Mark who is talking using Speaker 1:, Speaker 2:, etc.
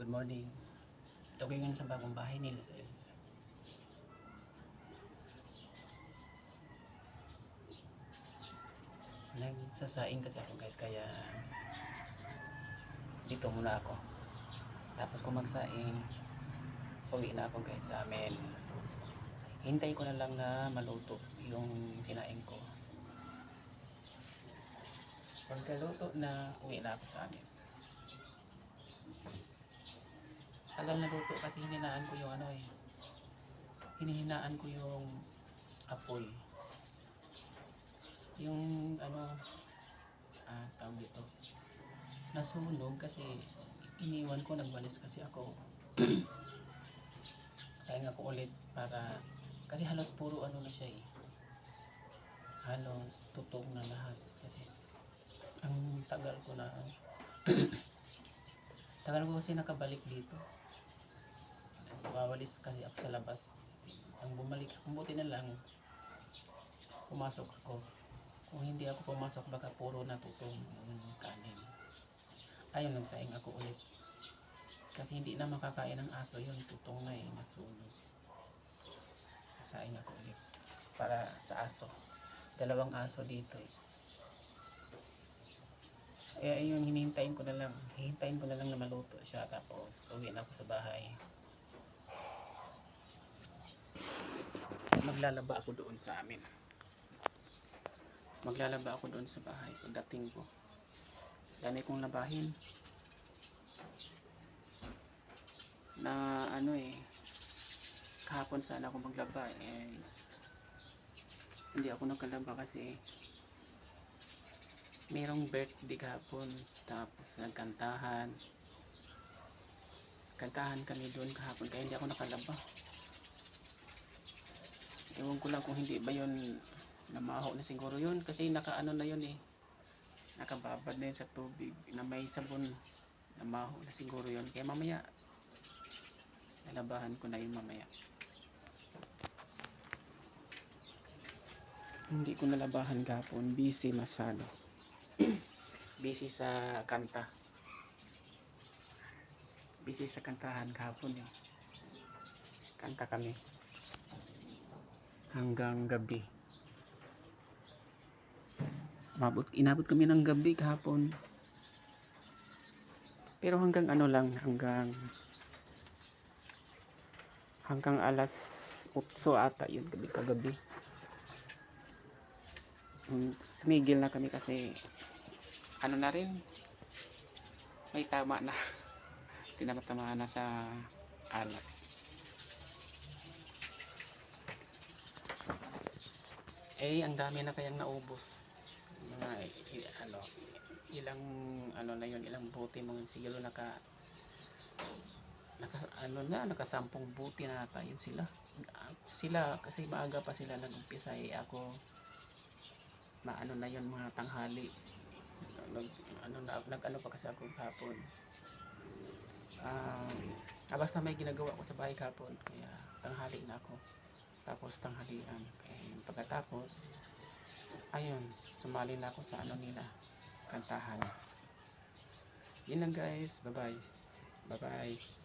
Speaker 1: Good morning. Ito ko ngayon sa bagong bahay ni Lucille. Nagsasaing kasi ako guys kaya dito muna ako. Tapos kung magsaing, uwi na ako guys sa amin. Hintay ko na lang na maluto yung sinaing ko. Pagkaluto na, uwi na ako sa amin. Tagal na luto kasi hininaan ko yung ano eh. Hinihinaan ko yung apoy. Yung ano, ah, tawag dito. Nasunog kasi iniwan ko, nagwalis kasi ako. Sayang ako ulit para, kasi halos puro ano na siya eh. Halos tutong na lahat kasi ang tagal ko na tagal ko kasi nakabalik dito wawalis kasi ako sa labas. Ang bumalik ang buti na lang pumasok ako. Kung hindi ako pumasok baka puro natutong kanin. Ayun nagsaing ako ulit. Kasi hindi na makakain ng aso yun. Tutong na eh nasunog. Saing ako ulit para sa aso. Dalawang aso dito eh. Eh, ayun, hinintayin ko na lang. Hihintayin ko na lang na maluto siya. Tapos, uwi na ako sa bahay. Maglalaba ako doon sa amin. Maglalaba ako doon sa bahay pagdating ko. Dami kong labahin. Na ano eh, kahapon sana ako maglaba eh. Hindi ako nakalaba kasi merong birthday kahapon tapos nagkantahan kantahan kami doon kahapon kaya hindi ako nakalaba ewan ko lang kung hindi ba yun namaho na siguro yun. Kasi nakaano na yun eh. Nakababad na yun sa tubig na may sabon. Namaho na siguro yun. Kaya mamaya nalabahan ko na yun mamaya. Hindi ko nalabahan kahapon. Busy masyado busy sa kanta. Busy sa kantahan kahapon eh. Kanta kami. Hanggang gabi. Mabot, inabot kami ng gabi kahapon. Pero hanggang ano lang, hanggang hanggang alas 8 ata yun gabi kagabi. Hmm, Tumigil na kami kasi ano na rin may tama na tinatama na sa alat eh ang dami na kayang naubos. Mga ano ilang ano na yun ilang buti mga siguro naka naka ano na nakasampung buti na ata yun sila. Sila kasi maaga pa sila nag-umpisa eh. Ako maano na yun mga tanghali. Nag ano na nag ano pa kasi ako hapon um, ah, basta may ginagawa ko sa bahay hapon kaya tanghali na ako tapos tanghalian. Eh, pagkatapos ayun sumali na ako sa ano nila kantahan. Yun lang guys. Bye bye bye bye